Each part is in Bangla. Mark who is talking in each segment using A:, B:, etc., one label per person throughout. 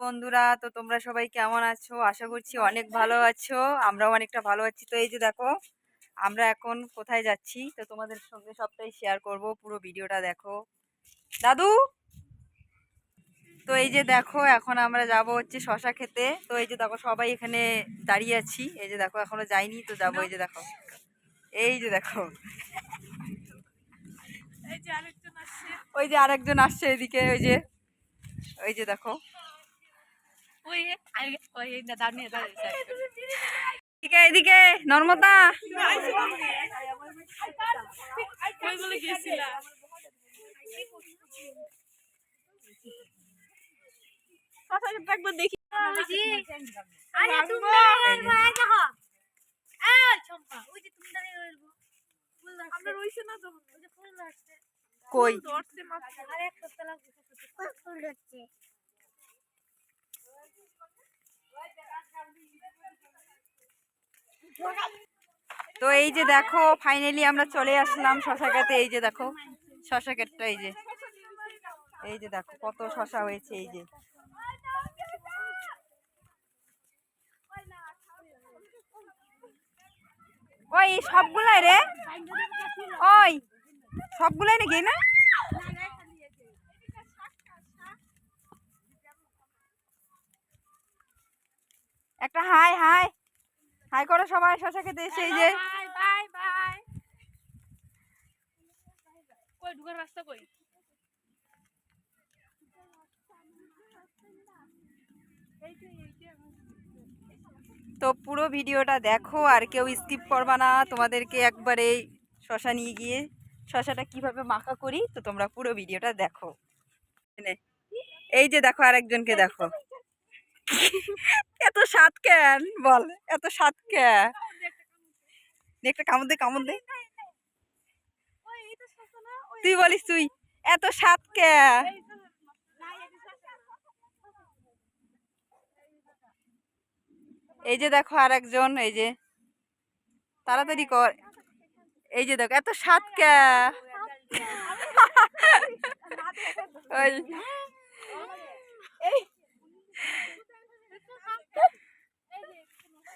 A: বন্ধুরা তো তোমরা সবাই কেমন আছো? আশা করছি অনেক ভালো আছো। আমরাও অনেকটা ভালো আছি। তো এই যে দেখো আমরা এখন কোথায় যাচ্ছি? তো তোমাদের সঙ্গে সবটাই শেয়ার করব পুরো ভিডিওটা দেখো। দাদু? তো এই যে দেখো এখন আমরা যাব হচ্ছে শশা খেতে। তো এই যে দেখো সবাই এখানে দাঁড়িয়ে আছি। এই যে দেখো এখনও যাইনি তো যাব এই যে দেখো। এই যে দেখো। ওই যে আরেকজন আসছে এদিকে ওই যে ওই যে দেখো। এদিকে এদিকে নর্মদা।
B: দেখি।
C: আরে তুমি ভাই দেখো এই চম্পা ওই যে তুমি দাঁড়িয়ে ফুল
B: আমরা রইছে না তখন
C: ওই যে ফুল
A: কই?
C: আরে ধরছে।
A: তো এই যে দেখো ফাইনালি আমরা চলে আসলাম শশা খেতে। এই যে দেখো, শশা ক্ষেতটা এই যে। এই যে দেখো, কত শশা হয়েছে, এই যে। ওই সবগুলাই রে। ওই, সবগুলাই নাকি, না? একটা হাই হাই। হাই করো সবাই শশা খেতে এসে এই যে। তো পুরো ভিডিওটা দেখো, আর কেউ স্কিপ করবা না, তোমাদেরকে একবারে শশা নিয়ে গিয়ে, শশাটা কীভাবে মাখা করি, তো তোমরা পুরো ভিডিওটা দেখো। এই যে দেখো, আরেকজনকে দেখো। এত স্বাদ কেন? বল এত স্বাদ কে? একটা কামড় দে কামড় দে তুই বলিস তুই এত স্বাদ কে? এই যে দেখো আর একজন এই যে তাড়াতাড়ি কর। এই যে দেখো এত স্বাদ কে? ওই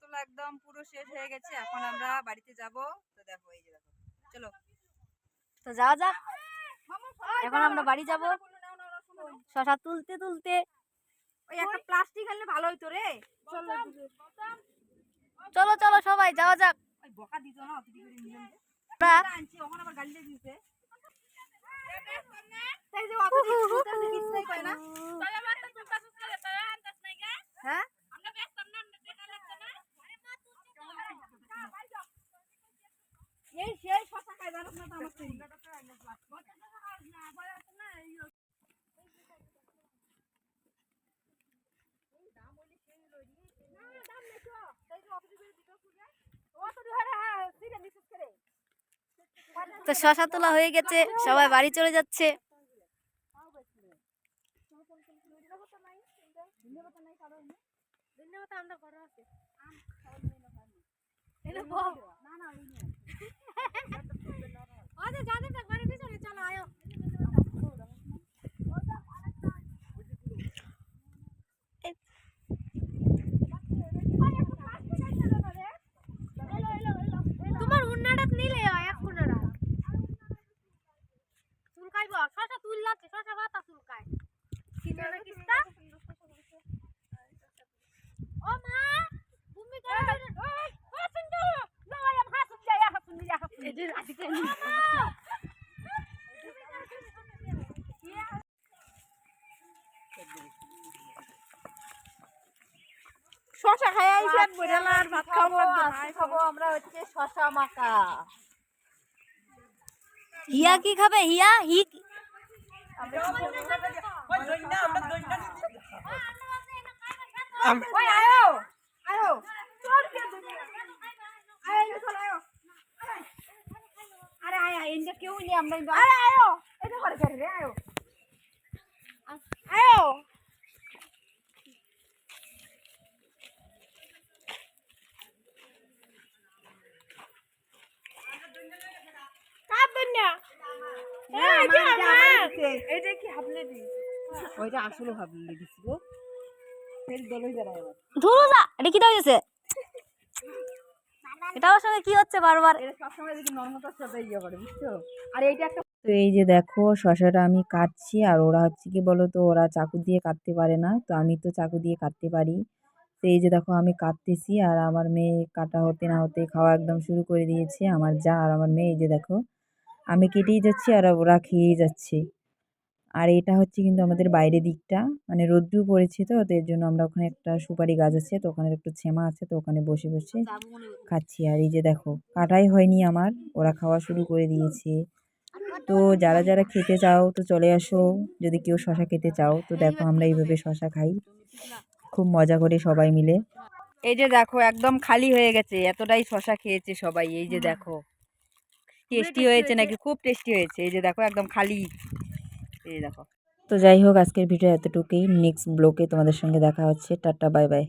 A: তোলা একদম পুরো শেষ হয়ে গেছে এখন আমরা বাড়িতে যাব। তো দেখো এই যে দেখো চলো।
C: তো যাওয়া যাক। এখন আমরা বাড়ি যাব। শশা তুলতে তুলতে।
A: ওই একটা প্লাস্টিক আনলে ভালো হইতো রে।
C: চলো চলো। সবাই যাওয়া যাক।
A: বকা দিত না অত করে নিলাম আনছি ওখানে আবার গালি দিয়ে দিছে তাই যে অত দিন তুলতে তুলতে কিছুই কয় না
B: তাহলে মাথা তুলতা তুলতা রে তাহলে আন্দাজ নাই গা
A: হ্যাঁ
B: আমরা ব্যস্তাম না আমরা দেখা লাগছে না আরে মা তুলছি
A: এই সেই শশা খাই জানোস না তো আমার থেকে
C: তো শশা তোলা হয়ে গেছে সবাই বাড়ি চলে যাচ্ছে। তোমার শশা
A: খাই আইছেন বইরালার ভাত খাব
C: খাব আমরা হচ্ছে শশা মাখা। হিয়া কি খাবে? হিয়া? হি
A: ওই আয়ো! আয়ো!
C: আরে আয় আয়। কেউ নেই আমরা আরে আয়ো এটা করে করে রে আয়ো যে
A: কি হাবলে দি ওইটা আসলে হাবলে ফের দলই আবার
B: ধুরুজা এটা কি হয়েছে এটা ওর সঙ্গে কি হচ্ছে বারবার?
A: এটা সবসময় দেখি নর্মতার সাথে ইয়ে করে বুঝছ? আর এইটা একটা তো এই যে দেখো শশাটা আমি কাটছি আর ওরা হচ্ছে কি বলো তো ওরা চাকু দিয়ে কাটতে পারে না তো আমি তো চাকু দিয়ে কাটতে পারি। তো এই যে দেখো আমি কাটতেছি আর আমার মেয়ে কাটা হতে না হতে খাওয়া একদম শুরু করে দিয়েছে আমার যা আর আমার মেয়ে এই যে দেখো আমি কেটেই যাচ্ছি আর ওরা খেয়েই যাচ্ছে। আর এটা হচ্ছে কিন্তু আমাদের বাইরের দিকটা। মানে রোদ্রু পড়েছে তো তো এর জন্য আমরা ওখানে একটা সুপারি গাছ আছে তো ওখানে একটু ছেমা আছে তো ওখানে বসে বসে খাচ্ছি। আর এই যে দেখো কাটাই হয়নি আমার ওরা খাওয়া শুরু করে দিয়েছে। তো যারা যারা খেতে চাও তো চলে আসো। যদি কেউ শশা খেতে চাও তো দেখো আমরা এইভাবে শশা খাই। খুব মজা করে সবাই মিলে। এই যে দেখো একদম খালি হয়ে গেছে এতটাই শশা খেয়েছে সবাই। এই যে দেখো টেস্টি হয়েছে? নাকি? খুব টেস্টি হয়েছে। এই যে দেখো একদম খালি। তো যাই হোক, আজকের ভিডিও এতটুকুই। নেক্সট ব্লকে তোমাদের সঙ্গে দেখা হচ্ছে। Tata, bye bye.